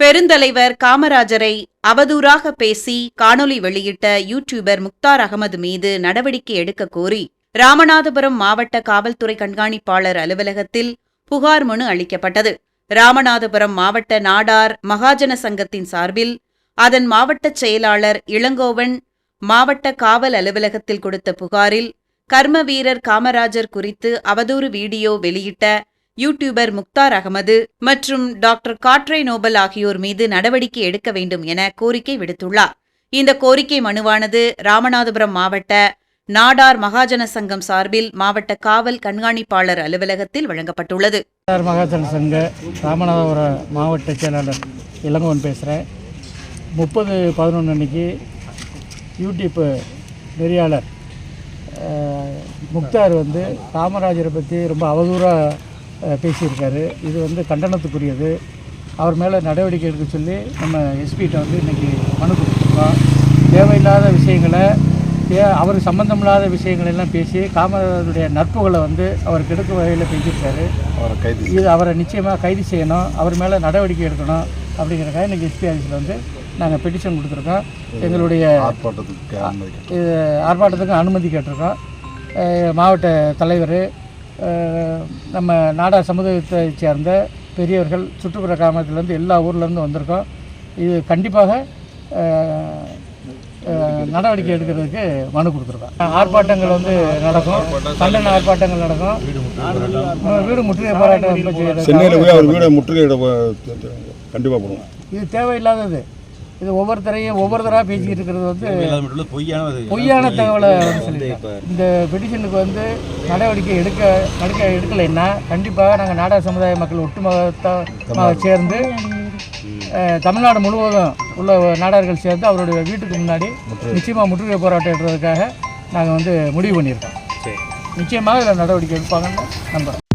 பெருந்தலைவர் காமராஜரை அவதூறாக பேசி காணொலி வெளியிட்ட யூடியூபர் முக்தார் அகமது மீது நடவடிக்கை எடுக்க கோரி ராமநாதபுரம் மாவட்ட காவல்துறை கண்காணிப்பாளர் அலுவலகத்தில் புகார் மனு அளிக்கப்பட்டது. ராமநாதபுரம் மாவட்ட நாடார் மகாஜன சங்கத்தின் சார்பில் அதன் மாவட்ட செயலாளர் இளங்கோவன் மாவட்ட காவல் அலுவலகத்தில் கொடுத்த புகாரில் கர்ம வீரர் காமராஜர் குறித்து அவதூறு வீடியோ வெளியிட்ட யூடியூபர் முக்தார் அகமது மற்றும் டாக்டர் காட்ரே நோபல் ஆகியோர் மீது நடவடிக்கை எடுக்க வேண்டும் என கோரிக்கை விடுத்துள்ளார். இந்த கோரிக்கை மனுவானது ராமநாதபுரம் மாவட்ட நாடார் மகாஜன சங்கம் சார்பில் மாவட்ட காவல் கண்காணிப்பாளர் அலுவலகத்தில் வழங்கப்பட்டுள்ளது. நாடார் மகாஜன சங்க ராமநாதபுரம் மாவட்ட செயலாளர் இளங்கோவன் பேசுகிறேன் முப்பது பதினொன்று அன்னைக்கு யூடியூப் நெறியாளர் முக்தார் வந்து காமராஜரை பற்றி ரொம்ப அவதூறாக பேசியிருக்காரு. இது வந்து கண்டனத்துக்குரியது. அவர் மேலே நடவடிக்கை எடுக்க சொல்லி நம்ம எஸ்பிகிட்ட வந்து இன்றைக்கி மனு கொடுத்துருக்கோம். தேவையில்லாத விஷயங்களை அவர் சம்பந்தமில்லாத விஷயங்கள் எல்லாம் பேசி காமராஜருடைய நட்புகளை வந்து அவர் கெடுக்க வகையில் பேசியிருக்காரு. அவரை கைது இது அவரை நிச்சயமாக கைது செய்யணும். அவர் மேலே நடவடிக்கை எடுக்கணும் அப்படிங்கிறக்காக இன்றைக்கி எஸ்பி ஆஃபீஸில் வந்து நாங்கள் பெட்டிஷன் கொடுத்துருக்கோம். எங்களுடைய ஆர்ப்பாட்டத்துக்கு அனுமதி இது ஆர்ப்பாட்டத்துக்கு அனுமதி கேட்டிருக்கோம். மாவட்ட தலைவர் நம்ம நாடார் சமுதாயத்தை சேர்ந்த பெரியவர்கள் சுற்றுப்புற கிராமத்துலேருந்து எல்லா ஊர்லேருந்து வந்திருக்கோம். இது கண்டிப்பாக நடவடிக்கை எடுக்கிறதுக்கு மனு கொடுத்துருக்கோம். ஆர்ப்பாட்டங்கள் வந்து நடக்கும். கண்டன ஆர்ப்பாட்டங்கள் நடக்கும். வீடு முற்றுகை போராட்டம். சென்னையில் போய் அவர் வீடை முற்றுகையிட கண்டிப்பாக போடுவோம் இது தேவையில்லாதது. இது ஒவ்வொருத்தரையும் ஒவ்வொருத்தராக பேசிக்கிட்டு இருக்கிறது வந்து பொய்யான தகவலை வந்து சொல்லியிருக்காங்க. இந்த பெட்டிஷனுக்கு வந்து நடவடிக்கை எடுக்க நடக்க எடுக்கலைன்னா கண்டிப்பாக நாங்கள் நாடா சமுதாய மக்கள் ஒட்டுமொத்தமாக சேர்ந்து தமிழ்நாடு முழுவதும் உள்ள நாடார்கள் சேர்ந்து அவருடைய வீட்டுக்கு முன்னாடி நிச்சயமாக முற்றுகை போராட்டம் எடுறதுக்காக நாங்கள் வந்து முடிவு பண்ணியிருக்கோம். நிச்சயமாக இதில் நடவடிக்கை எடுப்பாங்கன்னு நம்புகிறோம்